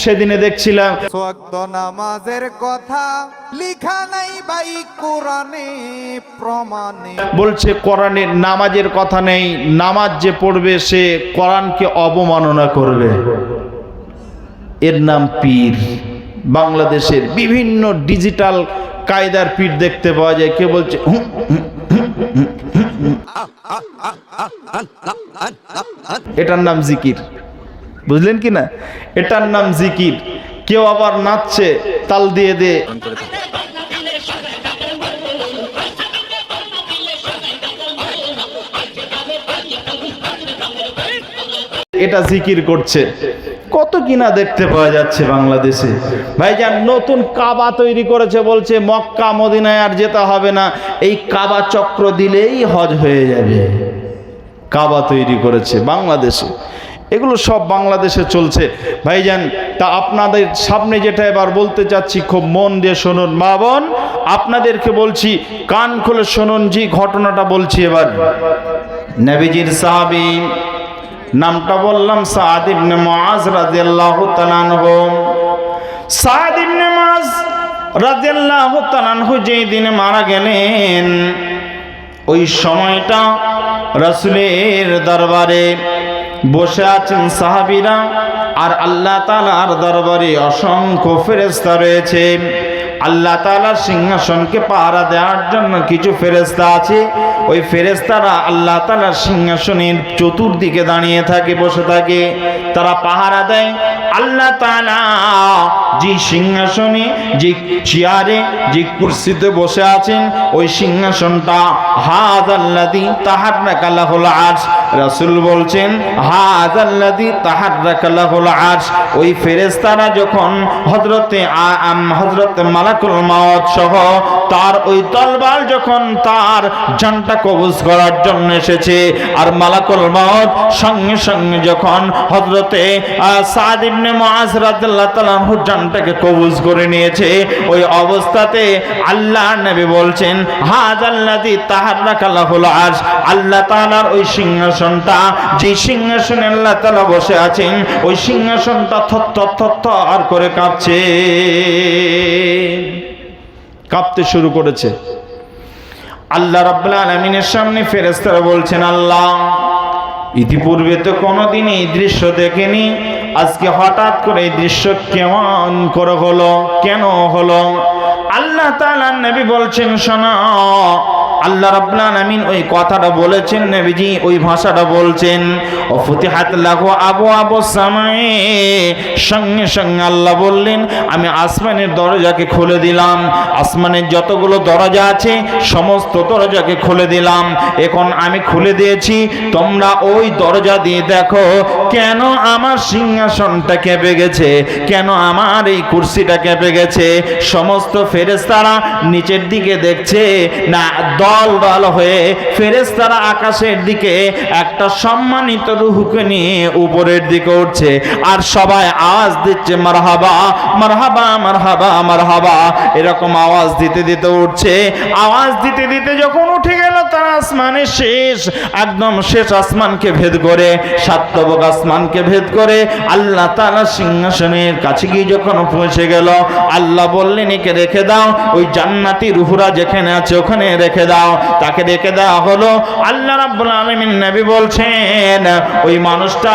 সেদিনে দেখছিলাম নামাজের কথা লিখা নাই ভাই কোরআনে প্রমাণে বলছে কোরআনে নামাজের কথা নেই নামাজ যে পড়বে সে কোরআনকে অবমাননা করবে এর নাম পীর বাংলাদেশের বিভিন্ন ডিজিটাল কায়দার পীর দেখতে পাওয়া যায় কে বলছে। এটার নাম জিকির বুঝলেন কি না? এটার নাম জিকির। কেউ আবার নাচছে, তাল দিয়ে দিয়ে এটা জিকির করছে। কত কিনা দেখতে পাওয়া যাচ্ছে বাংলাদেশে। ভাইজান, নতুন কাবা তৈরি করেছে বলছে, মক্কা, মদিনায় আর যেতে হবে না। এই কাবা চক্র দিলেই হজ হয়ে যাবে। কাবা তৈরি করেছে বাংলাদেশে। এগুলো সব বাংলাদেশে চলছে। ভাইজান, তা আপনাদের সামনে যেটা এবার বলতে চাচ্ছি, খুব মন দিয়ে শুনুন। মা বোন, আপনাদেরকে বলছি, কান খুলে শুনুন জি ঘটনাটা বলছি এবার। নবীজির সাহাবী, নামটা বললাম সাদ ইবনে মুআজ রাদিয়াল্লাহু তাআলা আনহু। সাদ ইবনে মুআজ রাদিয়াল্লাহু তাআলা আনহু যেই দিনে মারা গেলেন, ওই সময়টা রাসূলের দরবারে বসে আছেন সাহাবিরা, আর আল্লাহ তালার দরবারে অসংখ্য ফেরেস্তা রয়েছে। আল্লাহ তালার সিংহাসনকে পাহারা দেওয়ার জন্য কিছু ফেরেস্তা আছে। ওই ফেরেস্তারা আল্লাহ তালার সিংহাসনের চতুর্দিকে দাঁড়িয়ে থাকে, বসে থাকে। তারা পাহারা দেয় আল্লাহ যে সিংহাসনে, যে চেয়ারে, যে কুরসিতে বসে আছেন, ওই সিংহাসনটা হাজ আল্লাদি তাহার রাকালাহুল আরশ। রাসূল বলছেন হাজ আল্লাদি তাহার রাকালাহুল আরশ। ওই ফেরেশতারা যখন হযরতে হযরতে মালাকুল মাউত সহ তার ওই তলবাল যখন তার জানটা কবজ করার জন্য এসেছে, আর মালাকুল মাউত সঙ্গে সঙ্গে যখন হযরতে সাদ ইবনে আনহুর জানটাকে কবজ করে নিয়েছে। ওই অবস্থাতে আল্লাহ নবী বলছেন হাজ আল্লাযী তাহাররাকা লাহুল আরশ। আল্লাহ তাআলার ওই সিংহাসনটা, যে সিংহাসনে আল্লাহ তাআলা বসে আছেন, ওই সিংহাসনটা থর থর করে কাঁপছে। কাঁপতে শুরু করেছে। আল্লাহ রাব্বুল আলামিনের সামনে ফেরেশতারা বলছেন, আল্লাহ, ইতিপূর্বে তো কোনোদিন এই দৃশ্য দেখেনি। আজকে হঠাৎ করে এই দৃশ্য কেমন করে হলো, কেন হলো? আল্লাহ তাআলা নবী বলছেন, শোনো আল্লাহ রাব্বুল আমিন ওই কথাটা বলেছেন, নবীজি ওই ভাষাটা বলছেন। ও ফুতিহাত লাহু আবু আবু সামায়ে সঙ্গে সঙ্গে আল্লাহ বললেন, আমি আসমানের দরজাকে খুলে দিলাম। আসমানের যতগুলো দরজা আছে, সমস্ত দরজাকে খুলে দিলাম। এখন আমি খুলে দিয়েছি, তোমরা ওই দরজা দিয়ে দেখো, কেন আমার সিংহাসনটা কেঁপে গেছে? কেন আমার এই কুর্সিটা কেঁপে গেছে? সমস্ত ফেরেস্তারা নিচের দিকে দেখছে, না দল দল হয়ে ফেরেস্তারা আকাশের দিকে একটা সম্মানিত রুহুকে নিয়ে উপরের দিকে উঠছে। আর সবাই আওয়াজ দিচ্ছে, মারহাবা মারহাবা মারহাবা মারহাবা। এরকম আওয়াজ দিতে দিতে উঠছে। আওয়াজ দিতে দিতে যখন উঠে গেল আসমানের শেষ, একদম শেষ আসমানকে ভেদ করে সাতবক আসমানকে ভেদ করে, আল্লাহ তাআলা সিংহাসনের কাছে গিয়ে যখন পৌঁছে গেল, আল্লাহ বললেন, একে রেখে দাও, ওই জান্নাতি রুহুরা যেখানে আছে ওখানে রেখে দাও। তাকে রেখে দেওয়া হলো, আল্লাহ রাব্বুল আলামিন নবী বলছেন, ওই মানুষটা,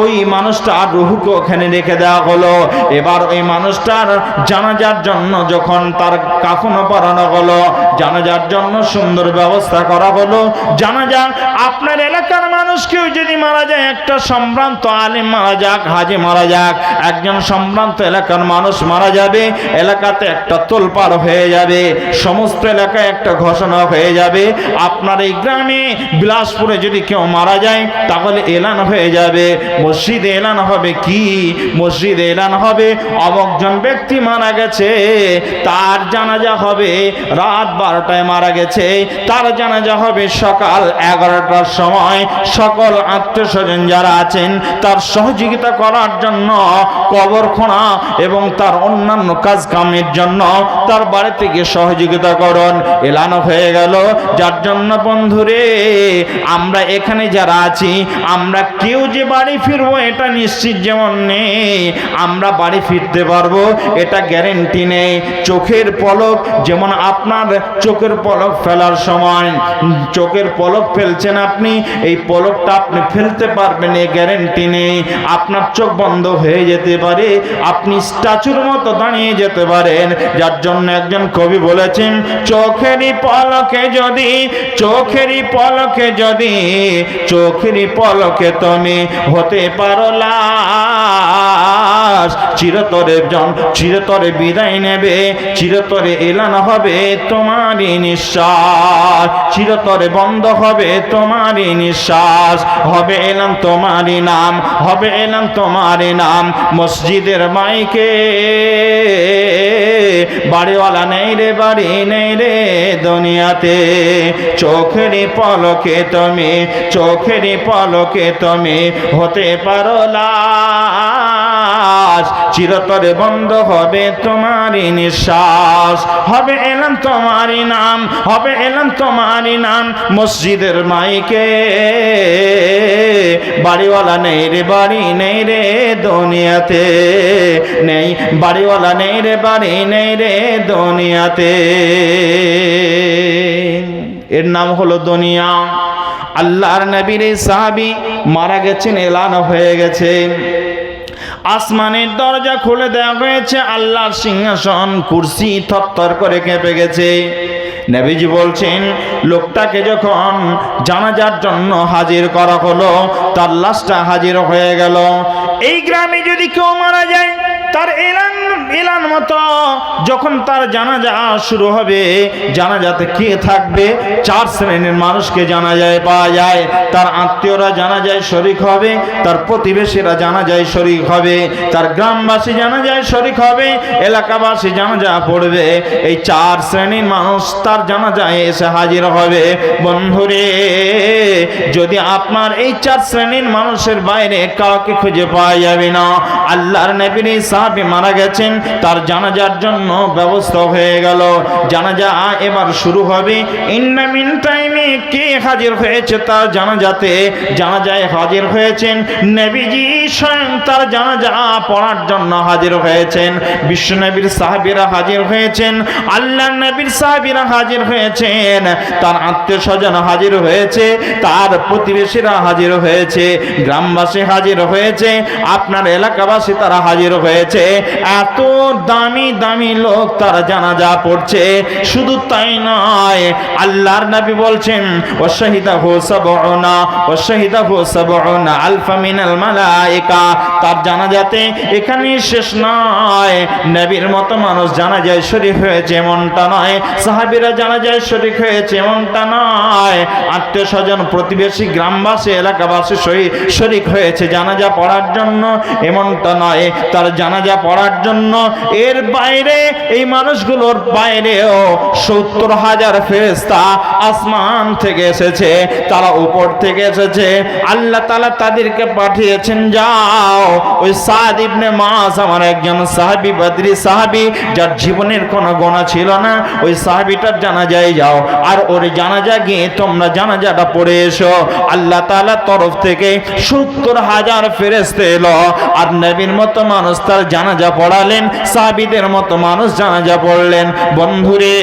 ওই মানুষটার রুহুকে ওখানে রেখে দেওয়া হলো। এবার ওই মানুষটার জানাজার জন্য যখন তার কাফনও পরানো হলো, জানাজার জন্য সুন্দর ব্যবস্থা করা হলো জানাজা আপনার এলাকার মানুষ কেউ যদি মারা যায়, একটা সম্ভ্রান্ত আলিম মারা যাক, হাজি মারা যাক, একজন সম্ভ্রান্ত এলাকার মানুষ মারা যাবে, এলাকাতে একটা তোলপাড় হয়ে যাবে, সমস্ত এলাকায় একটা ঘোষণা হয়ে যাবে, আপনার এই গ্রামে বিলাসপুরে যদি কেউ মারা যায়, তাহলে এলান হয়ে যাবে, মসজিদে এলান হবে কি? মসজিদে এলান হবে অমকজন ব্যক্তি মারা গেছে, তার জানাজা হবে, রাত বারোটায় মারা গেছে, তার জানাজা হবে সকাল এগারোটার সময়। সকল আত্মীয় স্বজন যারা আছেন, তার সহযোগিতা করার জন্য কবর খোঁড়া এবং তার অন্যান্য কাজ কামের জন্য তার বাড়ি থেকে সহযোগিতা করুন। এলানো হয়ে গেল। যার জন্য বন্ধুরে, আমরা এখানে যারা আছি, আমরা কেউ যে বাড়ি ফিরবো এটা নিশ্চিত যেমন নেই, আমরা বাড়ি ফিরতে পারব, এটা গ্যারেন্টি নেই। চোখের পলক, যেমন আপনার চোখের পলক ফেলার সময় চোখের পলক ফেলছেন আপনি, এই পলকটা আপনি ফেলতে পারবেন এই গ্যারেন্টি নেই। আপনার চোখ বন্ধ হয়ে যেতে পারে, আপনি স্ট্যাচুর মতো দাঁড়িয়ে যেতে পারেন। যার জন্য একজন কবি বলেছেন, চোখেরই পলকে যদি, চোখেরই পলকে যদি, চোখেরই পলকে তুমি হতে পারো লাশ। চিরতরে জন, চিরতরে বিদায় নেবে, চিরতরে এলান হবে তোমারই নিঃশ্বাস। চিরতরে বন্ধ হবে তোমারই নিঃশ্বাস, হবে এলাম তোমারই নাম, হবে এলাম তোমারই নাম, মসজিদের মাইকে। বাড়িওয়ালা নেই রে, বাড়ি নেই রে দুনিয়াতে চোখেরই পলকে তুমি চোখেরই পলকে তুমি, হতে পারো লাশ চিরতরে বন্ধ হবে তোমারই নিঃশ্বাস। হবে এলাম তোমারই নাম, হবে এলাম তোমারই নাম, মসজিদের মাইকে। বাড়িওয়ালা নেই রে, বাড়ি নেই রে দুনিয়াতে। নেই, বাড়িওয়ালা নেই রে, বাড়ি নেই রে দুনিয়াতে। এর নাম হলো দুনিয়া। আল্লাহর নবীর সাহাবি মারা গেছেন, এলান হয়ে গেছে আসমানের দরজা খুলে দেওয়া হয়েছে, আল্লাহর সিংহাসন, কুর্সি থরথর করে কেঁপে গেছে। নবীজি বলছেন, লোকটাকে যখন জানাজার জন্য হাজির করা হলো, তার লাশটা হাজির হয়ে গেল। এই গ্রামে যদি কেউ মারা যায়, তার এলান এলান মতো যখন তার জানাজা শুরু হবে, জানাজাতে কে থাকবে? চার শ্রেণির মানুষকে জানা যায় পাওয়া যায়, তার আত্মীয়রা জানা যায় শরিক হবে, তার প্রতিবেশীরা জানা যায় শরিক হবে, তার গ্রামবাসী জানা যায় শরিক হবে, এলাকাবাসী জানাজা পড়বে। এই চার শ্রেণির মানুষ তার জানা যায় এসে হাজির হবে। বন্ধুরে, যদি আপনার এই চার শ্রেণির মানুষের বাইরে কাউকে খুঁজে পাওয়া যাবে না, আল্লাহর নবীর সাহাবি মারা গেছেন তার জানাজার জন্য ব্যবস্থা হয়ে গেল। জানাজা এবার শুরু হবে। ইন্না টাইমে কে হাজির হয়েছে তার জানাজাতে? জানাজায় হাজির হয়েছেন নবীজি স্বয়ং তার জানাজা পড়ার জন্য হাজির হয়েছেন। বিশ্ব নবীর সাহাবীরা হাজির হয়েছেন। আল্লাহ নবীর সাহাবীরা হাজির হয়েছেন। তার আত্মীয় স্বজন হাজির হয়েছে। তার প্রতিবেশীরা হাজির হয়েছে। গ্রামবাসী হাজির হয়েছে। আপনার এলাকাবাসী তারা হাজির হয়েছে। এত দামি দামি লোক তারা জানাজা পড়ছে। শুধু তাই নয়, আল্লাহর নবী বলছেন ও শহীদা হো সাবনা ও শহীদা হো সাবনা আলফা মিনাল মালাইকা তার জানাজাতে এখানেই শেষ নয়। নবীর মতো মানুষ জানা যায় শরীফ হয়েছে এমনটা নয়। সাহাবীরা জানা যায় শরীফ হয়েছে এমনটা নয়। আত্মীয় স্বজন, প্রতিবেশী, গ্রামবাসী, এলাকাবাসী শহীদ শরিক হয়েছে জানাজা পড়ার জন্য। এমনটা নয়, তার জানাজা পড়ার জন্য এর বাইরে এই মানুষগুলোর বাইরেও সত্তর হাজার ফেরেস্তা আসমান থেকে এসেছে, তারা উপর থেকে এসেছে। আল্লাহ তালা তাদেরকে পাঠিয়েছেন, যাও, ওই সাদ ইবনে মাস আমার একজন সাহাবি, বদরি সাহাবি, যার জীবনের কোনো গোনা ছিল না, ওই সাহাবিটার জানাজায় যাও, আর ওর জানাজা গিয়ে তোমরা জানাজাটা পড়ে এসো। আল্লাহ তাআলার তরফ থেকে সত্তর হাজার ফেরেস্তে এলো, আর নবীর মতো মানুষ তার জানাজা পড়ালেন সাহাবিদের মতো মানুষ জানাজা পড়লেন বন্ধুরে।